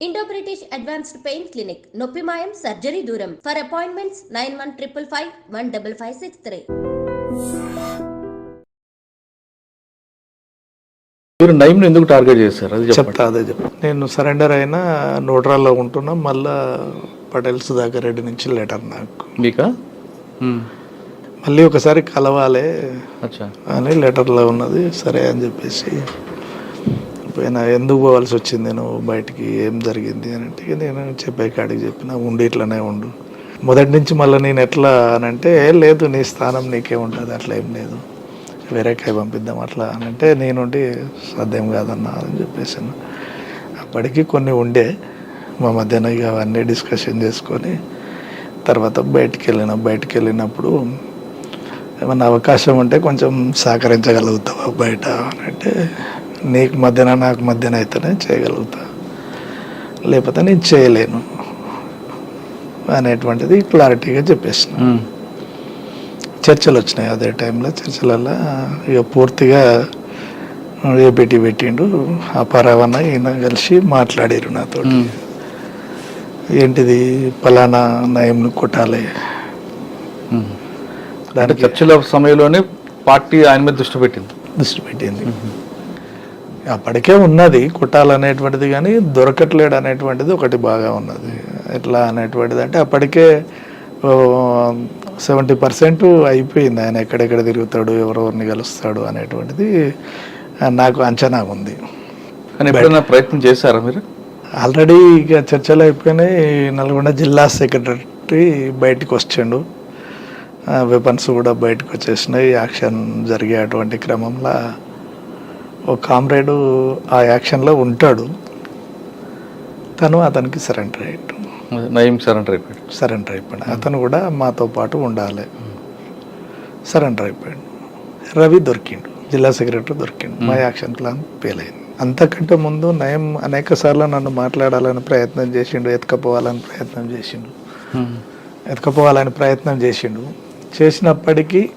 Indo British advanced pain clinic నొప్పి మాయం surgery దూరం for appointments nine one triple five one double five six three మీరు నైమ్ను ఎందుకు టార్గెట్ చేశారు? అది చెప్పండి. చెప్తా అదే చెప్తా నేను సరెండర్ అయినా నోట్రాల్లో ఉంటున్నా మళ్ళా పటేల్ సుధాకర్ రెడ్డి నుంచి లెటర్ నాకు. మీకా. మళ్ళీ ఒకసారి కలవాలి అచ్చా. అని లెటర్లో ఉన్నది సరే అని చెప్పేసి పోయినా ఎందుకు పోవాల్సి వచ్చింది? నువ్వు బయటికి ఏం జరిగింది అని అంటే నేను చెప్పే కాడికి చెప్పిన ఉండి ఇట్లనే ఉండు. మొదటి నుంచి మళ్ళీ నేను ఎట్లా అని అంటే లేదు నీ స్థానం నీకే ఉంటుంది అట్లా ఏం లేదు. వేరే కాయ పంపిద్దాం అట్లా. అని అంటే నేనుండి సాధ్యం కాదన్నా అని చెప్పేసాను అప్పటికి కొన్ని ఉండే మా మధ్యన ఇక అవన్నీ డిస్కషన్ చేసుకొని తర్వాత బయటికి వెళ్ళిన బయటికి వెళ్ళినప్పుడు ఏమన్నా అవకాశం ఉంటే కొంచెం సహకరించగలుగుతావా బయట? అని అంటే నీకు మధ్యన నాకు మధ్యన అయితేనే చేయగలుగుతా. లేకపోతే నేను చేయలేను అనేటువంటిది క్లారిటీగా చెప్పేసిన. చర్చలు వచ్చినాయి అదే టైంలో చర్చలలో ఇక పూర్తిగా ఏపీటీ పెట్టిండు ఆ పరావన్న ఈయన కలిసి మాట్లాడారు నాతో. ఏంటిది పలానా నయంను కొట్టాలి? దానికి చర్చల సమయంలోనే పార్టీ ఆయన మీద దృష్టి పెట్టింది. దృష్టి పెట్టింది. అప్పటికే ఉన్నది కుట్టాలనేటువంటిది కానీ దొరకట్లేడు అనేటువంటిది ఒకటి బాగా ఉన్నది. ఎట్లా అనేటువంటిది అంటే అప్పటికే సెవెంటీ పర్సెంట్ అయిపోయింది. ఆయన ఎక్కడెక్కడ తిరుగుతాడు ఎవరెవరిని కలుస్తాడు అనేటువంటిది నాకు అంచనా ఉంది. ప్రయత్నం చేశారా మీరు? ఆల్రెడీ ఇక చర్చలు అయిపోయినాయి. నల్గొండ జిల్లా సెక్రటరీ బయటకు వచ్చిండు. వెపన్స్ కూడా బయటకు వచ్చేసినాయి. యాక్షన్ జరిగే అటువంటి క్రమంలో ఒక కామ్రేడు ఆ యాక్షన్లో ఉంటాడు. తను అతనికి సరెండర్ అయ్యాడు. నయీం సరెండర్ అయిపోయాడు. సరెండర్ అయిపోయాడు. అతను కూడా మాతో పాటు ఉండాలి. సరెండర్ అయిపోయాడు. రవి దొరికిండు. జిల్లా సెక్రటరీ దొరికిండు. మా యాక్షన్ ప్లాన్ ఫెయిల్ అయింది. అంతకంటే ముందు నయం అనేక సార్లు నన్ను మాట్లాడాలని ప్రయత్నం చేసిండు. ఎత్తుకపోవాలని ప్రయత్నం చేసిండు. ఎత్తుకపోవాలని ప్రయత్నం చేసిండు. చేసినప్పటికీ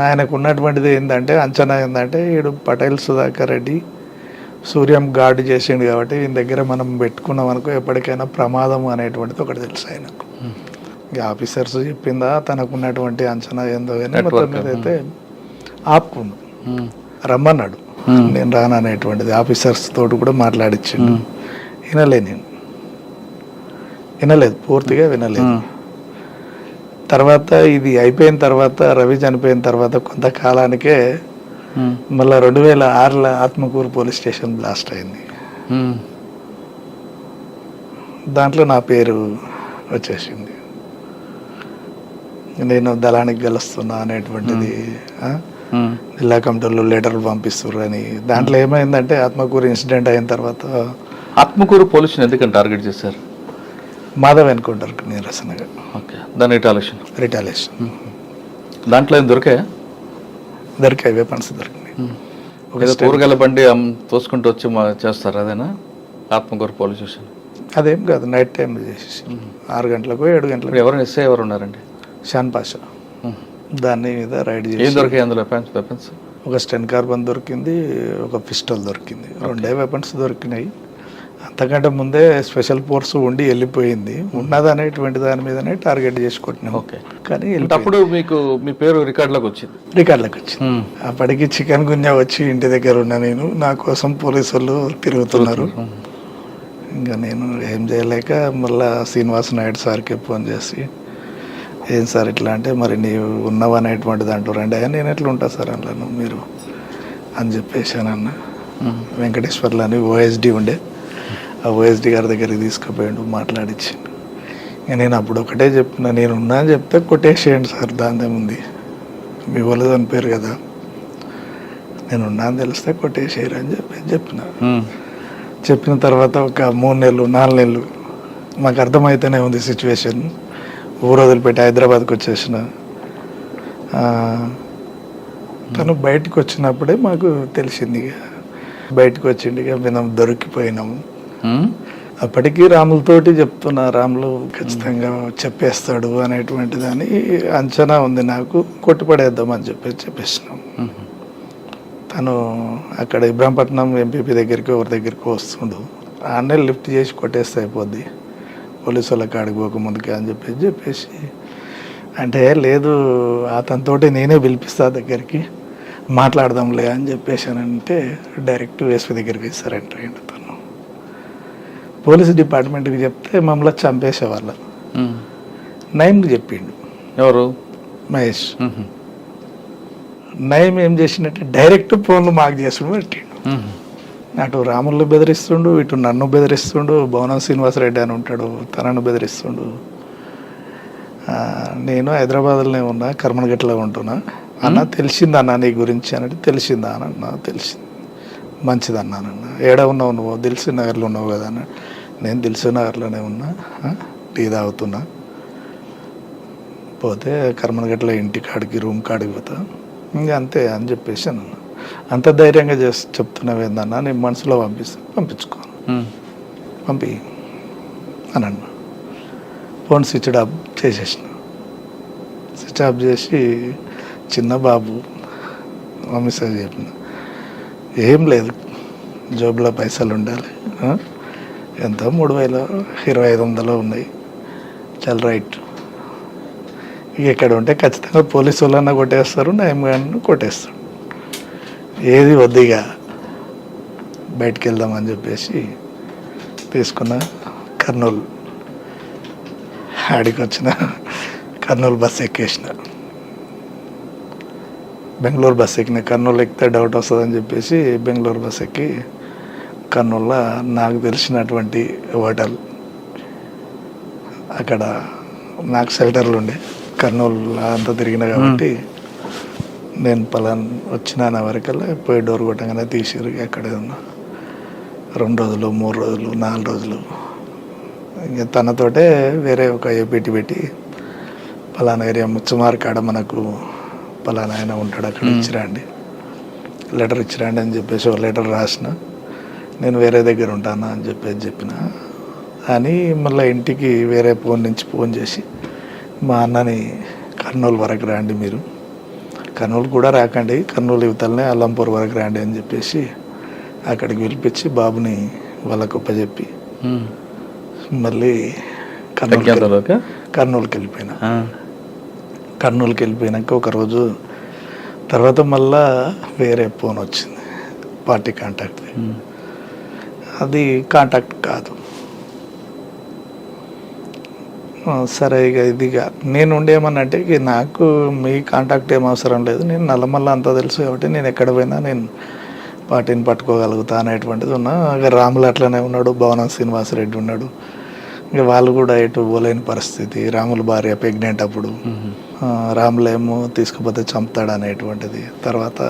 ఆయనకు ఉన్నటువంటిది ఏంటంటే అంచనా ఏంటంటే వీడు పటేల్ సుధాకర్ రెడ్డి సూర్యం గార్డు చేసిండు కాబట్టి ఈయన దగ్గర మనం పెట్టుకున్నాం అనుకో ఎప్పటికైనా ప్రమాదం అనేటువంటిది ఒకటి తెలుసు ఆయనకు. ఇక ఆఫీసర్స్ చెప్పిందా తనకు ఉన్నటువంటి అంచనా ఏందో కానీ మొత్తం మీద అయితే ఆపుకుండు మ్మ్. రమ్మన్నాడు. Hmm. నేను రాను అనేటువంటిది ఆఫీసర్స్ తోటి కూడా మాట్లాడిచ్చిండు. వినలే నేను. వినలేదు పూర్తిగా వినలేదు. తర్వాత ఇది అయిపోయిన తర్వాత రవి చనిపోయిన తర్వాత కొంతకాలానికే. మళ్ళీ రెండు వేల ఆరులో ఆత్మకూరు పోలీస్ స్టేషన్ బ్లాస్ట్ అయింది. దాంట్లో నా పేరు వచ్చేసింది నేను దళానికి గెలుస్తున్నా అనేటువంటిది. జిల్లా కమిటీలో లెటర్లు పంపిస్తారు అని దాంట్లో ఏమైందంటే ఆత్మకూరు ఇన్సిడెంట్ అయిన తర్వాత ఆత్మకూరు పోలీసుని ఎందుకని టార్గెట్ చేశారు మాధవ్ ఎన్కౌంటర్కి నిరసనగా ఓకే. దాని రిటాలేషన్ రిటాలియేషన్ దాంట్లో ఏం దొరికాయా? దొరికాయి వెపన్స్ దొరికినాయి. ఒక ఏదో కూరగాయల బండి తోసుకుంటూ వచ్చి చేస్తారు అదేనా? Atmakur police station. అదేం కాదు నైట్ టైం చేసేసి. ఆరు గంటలకు ఏడు గంటలకు. ఎవరు ఎస్ఐ ఎవరు ఉన్నారండి? షాన్ పాషా. మ్మ్. దాని మీద రైడ్ ఏం చేసి. దొరికాయి అందులో? వెపన్స్ వెపన్స్ ఒక స్టెన్ కార్బన్ దొరికింది ఒక పిస్టల్ దొరికింది. రెండే వెపన్స్ దొరికినాయి. అంతకంటే ముందే స్పెషల్ ఫోర్స్ ఉండి వెళ్ళిపోయింది. ఉన్నది అనేటువంటి దాని మీదనే టార్గెట్ చేసి కొట్టినాం ఓకే. కానీ అప్పుడు మీకు మీ పేరు రికార్డులోకి వచ్చింది. రికార్డులకు వచ్చింది. అప్పటికి చికెన్ గున్యా వచ్చి ఇంటి దగ్గర ఉన్నా నేను నా కోసం పోలీసు వాళ్ళు తిరుగుతున్నారు ఇంకా నేను ఏం చేయలేక మళ్ళా శ్రీనివాస్ నాయుడు సార్కి ఫోన్ చేసి ఏం సార్ ఇట్లా అంటే మరి నీవు ఉన్నావు అనేటువంటిది అంటారండి అయ్యా నేను ఎట్లా ఉంటా సార్ అన్నాను మీరు అని చెప్పేసానన్న వెంకటేశ్వర్లు అని ఓఎస్డి ఉండే. ఆ ఓఎస్డి గారి దగ్గరికి తీసుకుపోయాడు మాట్లాడిచ్చిండు. ఇక నేను అప్పుడు ఒకటే చెప్పిన నేను ఉన్నా అని చెప్తే కొట్టేసేయండి సార్ దాని ఉంది. మీ వాళ్ళు చనిపోయారు కదా. నేను ఉన్నా అని తెలిస్తే కొట్టేసేయరు అని చెప్పి చెప్పిన. చెప్పిన తర్వాత ఒక మూడు నెలలు నాలుగు నెలలు మాకు అర్థమైతేనే ఉంది సిచ్యువేషన్. ఊరు వదిలిపెట్టి హైదరాబాద్కి వచ్చేసిన. తను బయటకు వచ్చినప్పుడే మాకు తెలిసింది ఇక. బయటకు వచ్చింది ఇక మేము దొరికిపోయినాము. అప్పటికీ రాములతోటి చెప్తున్నా రాములు ఖచ్చితంగా చెప్పేస్తాడు అనేటువంటి దాని అంచనా ఉంది నాకు కొట్టుపడేద్దామని చెప్పి చెప్పేసినాం. తను అక్కడ ఇబ్రాహీంపట్నం ఎంపీపీ దగ్గరికి ఎవరి దగ్గరికి వస్తుండు ఆడనే లిఫ్ట్ చేసి కొట్టేస్తే అయిపోద్ది పోలీసు వాళ్ళ కాడికి పోక ముందుకే అని చెప్పేసి చెప్పేసి అంటే లేదు అతనితోటి నేనే పిలిపిస్తా దగ్గరికి మాట్లాడదాంలే అని చెప్పేసానంటే డైరెక్ట్ ఎస్పీ దగ్గరికి తను పోలీస్ డిపార్ట్మెంట్కి చెప్తే మమ్మల్ని చంపేసేవాళ్ళం. నయంకి చెప్పిండు. ఎవరు? మహేష్. నయం ఏం చేసిందంటే డైరెక్ట్ ఫోన్లు మాకు చేసుడు పెట్టిండు. అటు రాములు బెదిరిస్తుండు ఇటు నన్ను బెదిరిస్తుండు భవనం శ్రీనివాసరెడ్డి అని ఉంటాడు తనను బెదిరిస్తుండు. నేను హైదరాబాద్లోనే ఉన్నా కర్మనగట్లో ఉంటున్నా. అన్న తెలిసిందా అన్న నీ గురించి అని తెలిసిందా అని అన్న తెలిసింది మంచిది అన్నానన్న ఏడ ఉన్నావు నువ్వు? దిల్సు నగర్లో ఉన్నావు కదా అన్న. నేను దిల్సు నగర్లోనే ఉన్నా టీ తాగుతున్నా. పోతే కర్మనగట్ల ఇంటి కాడికి రూమ్ కాడికి పోతా. ఇంకా అంతే అని చెప్పేసి అన్న. అంత ధైర్యంగా చేసి చెప్తున్నావు ఏందన్నా నేను మనసులో పంపిస్తా. పంపించుకో. ఉమ్. పంపి అని అన్న. ఫోన్ స్విచ్ ఆఫ్ చేసేసిన. స్విచ్ ఆఫ్ చేసి చిన్న బాబు మెసేజ్ చెప్పిన. ఏం లేదు జోబులో పైసలు ఉండాలి? ఎంత? మూడు వేలు. ఇరవై ఐదు వందలు ఉన్నాయి చాలా రైట్. ఇక ఇక్కడ ఉంటే ఖచ్చితంగా పోలీసు వాళ్ళన్నా కొట్టేస్తారు నయం కానీ కొట్టేస్తాడు ఏది వద్దిగా బయటికి వెళ్దామని చెప్పేసి తీసుకున్న కర్నూలు. ఆడికి వచ్చిన కర్నూలు బస్సు ఎక్కేసిన. బెంగళూరు బస్సు ఎక్కిన. కర్నూలు ఎక్కితే డౌట్ వస్తుందని చెప్పేసి బెంగళూరు బస్సు ఎక్కి కర్నూలులో నాకు తెలిసినటువంటి హోటల్ అక్కడ నాకు షెల్టర్లు ఉండే. కర్నూలు అంతా తిరిగిన కాబట్టి నేను పలాన్ వచ్చిన వరకల్లా పోయి డోర్ కొట్టగానే తీసిరు అక్కడే ఉన్నా. రెండు రోజులు మూడు రోజులు నాలుగు రోజులు. ఇంకా తనతోటే వేరే ఒక ఏపీటీ పెట్టి పలానా ఏరియా ముచ్చమార్ కాడ మనకు పలానా ఆయన ఉంటాడు అక్కడ ఇచ్చిరండి. లెటర్ ఇచ్చిరండి అని చెప్పేసి ఒక లెటర్ రాసిన. నేను వేరే దగ్గర ఉంటానా అని చెప్పేసి చెప్పిన అని మళ్ళీ ఇంటికి వేరే ఫోన్ నుంచి ఫోన్ చేసి మా అన్నని కర్నూలు వరకు రండి మీరు కర్నూలు కూడా రాకండి కర్నూలు యువతలనే అల్లంపూర్ వరకు రండి అని చెప్పేసి అక్కడికి పిలిపించి బాబుని వాళ్ళకు ఉమ్. మళ్ళీ కర్నూలు? కర్నూలుకి వెళ్ళిపోయినా. కర్నూలుకి వెళ్ళిపోయినాక ఒకరోజు తర్వాత మళ్ళా వేరే ఫోన్ వచ్చింది పార్టీ కాంటాక్ట్. అది కాంటాక్ట్ కాదు. సరే ఇక ఇదిగా నేను ఉండేమనంటే ఇక నాకు మీ కాంటాక్ట్ ఏం అవసరం లేదు. నేను నల్లమల్ల అంతా తెలుసు కాబట్టి నేను ఎక్కడ పోయినా నేను పార్టీని పట్టుకోగలుగుతా అనేటువంటిది ఉన్నా. ఇక రాములు అట్లనే ఉన్నాడు భవనం శ్రీనివాసరెడ్డి ఉన్నాడు. ఇక వాళ్ళు కూడా ఎటు పోలేని పరిస్థితి. రాముల భార్య ప్రెగ్నెంట్ అప్పుడు. రాములేమో తీసుకుపోతే చంపుతాడు అనేటువంటిది. తర్వాత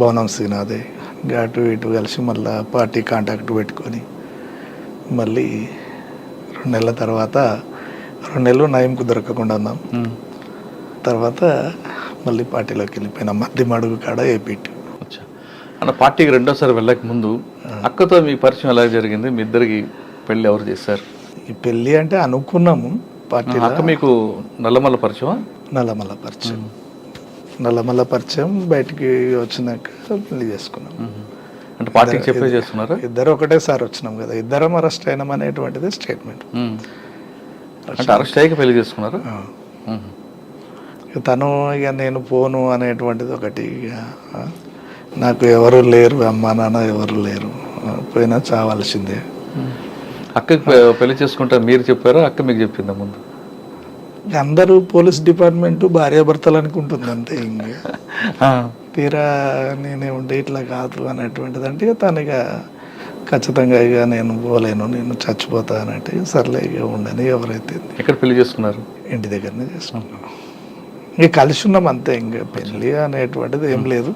భవనం శ్రీనాథే. ఇంకా అటు ఇటు కలిసి మళ్ళీ పార్టీ కాంటాక్ట్ పెట్టుకొని మళ్ళీ రెండు నెలల తర్వాత రెండు నెలలు నయంకు దొరకకుండా ఉన్నాం. తర్వాత మళ్ళీ పార్టీలోకి వెళ్ళిపోయినాం. మధ్య మడుగు కాడ ఏపీటీ అచ్చా. అన్న పార్టీకి రెండోసారి వెళ్ళక ముందు అక్కతో మీ పరిచయం ఎలా జరిగింది? మీ ఇద్దరికి పెళ్ళి ఎవరు చేశారు? ఈ పెళ్ళి అంటే అనుకున్నాము పార్టీ అక్క మీకు నల్లమల్ల పరిచయం నల్లమల్ల పరిచయం. నల్లమల్ల పరిచయం బయటికి వచ్చినాక పెళ్ళి చేసుకున్నాం. అంటే పార్టీకి చెప్పే చేస్తున్నారా ఇద్దరు ఒకటేసారి వచ్చినాం కదా. ఇద్దరం అరెస్ట్ అయినాం అనేటువంటిది స్టేట్మెంట్. అంటే అరెస్ట్ అయ్యాక పెళ్ళి చేసుకున్నారా? తను ఇక నేను పోను అనేటువంటిది ఒకటి నాకు ఎవరు లేరు అమ్మా నాన్న ఎవరు లేరు. పోయినా చావాల్సిందే. అక్కకి పెళ్ళి చేసుకుంటా మీరు చెప్పారా? అక్క మీకు చెప్పిందా ముందు? అందరూ పోలీస్ డిపార్ట్మెంట్ భార్యాభర్తలు అనుకుంటుంది అంతే ఇంక. తీరా నేనే ఉండే ఇట్లా కాదు అనేటువంటిది అంటే ఇక తను ఇక ఖచ్చితంగా ఇక నేను పోలేను నేను చచ్చిపోతా అనంటే సర్లే ఇక ఉండని ఎవరైతే ఎక్కడ పెళ్ళి చేసుకున్నారు? ఇంటి దగ్గరనే చేసుకున్నాం. ఇక కలిసి ఉన్నాం అంతే ఇంకా పెళ్ళి అనేటువంటిది ఏం లేదు.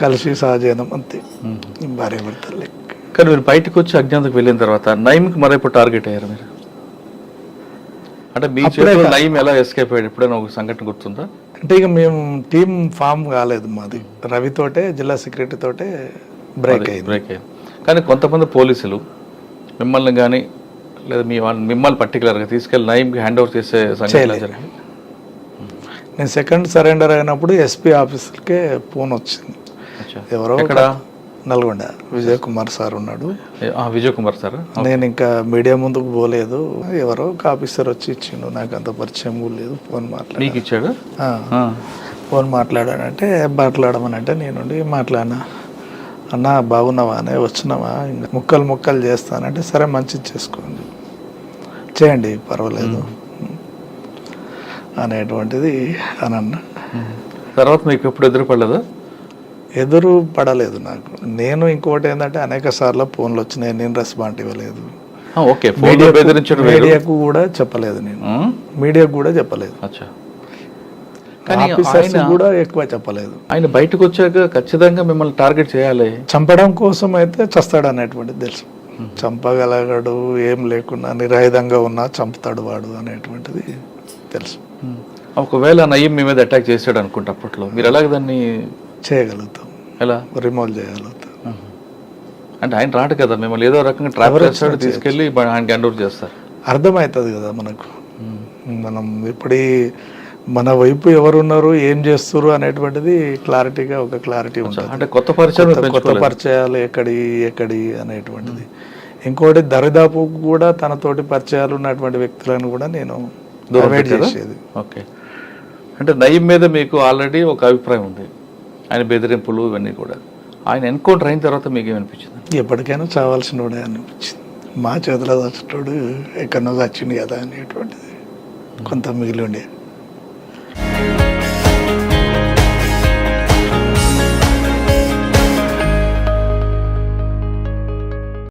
కలిసి సహజీవనం అంతే. ఉమ్. భార్య భర్తలు లెక్క. కానీ మీరు బయటకు వచ్చి అజ్ఞాతకు వెళ్ళిన తర్వాత నయీంకి మరైపు టార్గెట్ అయ్యారు మీరు? అంటే మీ ఎలా ఎస్కేప్ అయ్యాడు? ఎప్పుడైనా ఒక సంఘటన గుర్తుందా? అంటే ఇక మేము టీం ఫామ్ కాలేదు మాది. రవితోటే జిల్లా సెక్రటరీ తోటే బ్రేక్ అయింది. బ్రేక్ అయ్యింది కానీ కొంతమంది పోలీసులు మిమ్మల్ని కానీ లేదా మీ మిమ్మల్ని పర్టికులర్గా తీసుకెళ్ళి నయీంకి హ్యాండ్ ఓవర్ చేసే సంఘటన నేను సెకండ్ సరెండర్ అయినప్పుడు ఎస్పీ ఆఫీస్కే ఫోన్ వచ్చింది. ఎవరో ఎక్కడ? నల్గొండ. విజయ్ కుమార్ సార్ ఉన్నాడు. విజయ్ కుమార్ సార్? నేను ఇంకా మీడియా ముందుకు పోలేదు. ఎవరో ఒక ఆఫీసర్ వచ్చి ఇచ్చిండు. నాకు అంత పరిచయం లేదు. ఫోన్ మాట్లాడి మీకు ఇచ్చాడు. ఫోన్ మాట్లాడానంటే మాట్లాడమని అంటే నేనుండి మాట్లాడినా. అన్న బాగున్నావా? అనే వచ్చినావా? ఇంకా ముక్కలు ముక్కలు చేస్తానంటే సరే మంచిది చేసుకోండి. చేయండి పర్వాలేదు. అనేటువంటిది అని అన్న. తర్వాత మీకు ఎప్పుడు ఎదురుపడలేదా? ఎదురు పడలేదు నాకు. నేను ఇంకోటి ఏంటంటే అనేక సార్లు ఫోన్లు వచ్చినాయి నేను రెస్పాండ్ ఇవ్వలేదు. ఓకే మీడియాకు కూడా చెప్పలేదు నేను? మీడియాకు కూడా చెప్పలేదు. ఆఫీసర్స్ కూడా ఎక్కువ చెప్పలేదు. ఆయన బయటకు వచ్చాక ఖచ్చితంగా మిమ్మల్ని టార్గెట్ చేయాలి. చంపడం కోసం అయితే చస్తాడు అనేటువంటిది తెలుసు. చంపగలగడు ఏం లేకున్నా నిరాయుధంగా ఉన్నా చంపుతాడు వాడు అనేటువంటిది తెలుసు. ఒకవేళ నయ్యం మీ మీద అటాక్ చేశాడు అనుకుంటా అప్పట్లో మీరు ఎలాగ దాన్ని చేయగలుగుతాం. ఎలా? రిమూవ్ చేయగలుగుతాం. అంటే ఆయన రాడు కదా మిమ్మల్ని ఏదో రకంగా చేస్తాడు తీసుకెళ్ళి ఆయనకి హ్యాండ్ ఓవర్ చేస్తారు. అర్థమవుతుంది కదా మనకు. మనం ఇప్పుడు మన వైపు ఎవరున్నారు ఏం చేస్తారు అనేటువంటిది క్లారిటీగా ఒక క్లారిటీ ఉంటుంది. అంటే కొత్త పరిచయం కొత్త- పరిచయాలు ఎక్కడి ఎక్కడి అనేటువంటిది. ఇంకోటి దరిదాపు కూడా తనతోటి పరిచయాలు ఉన్నటువంటి వ్యక్తులను కూడా నేను దూరం? చేసేది. ఓకే. అంటే నయ్యం మీద మీకు ఆల్రెడీ ఒక అభిప్రాయం ఉంది. ఆయన బెదిరింపులు ఇవన్నీ కూడా. ఆయన ఎన్కౌంటర్ అయిన తర్వాత మీకు ఏమనిపించింది? ఎప్పటికైనా చావాల్సిన వాడే అనిపించింది. మా చేతిలో చచ్చినోడు ఎక్కడనో చచ్చింది కదా అనేటువంటిది. కొంత మిగిలి ఉండేది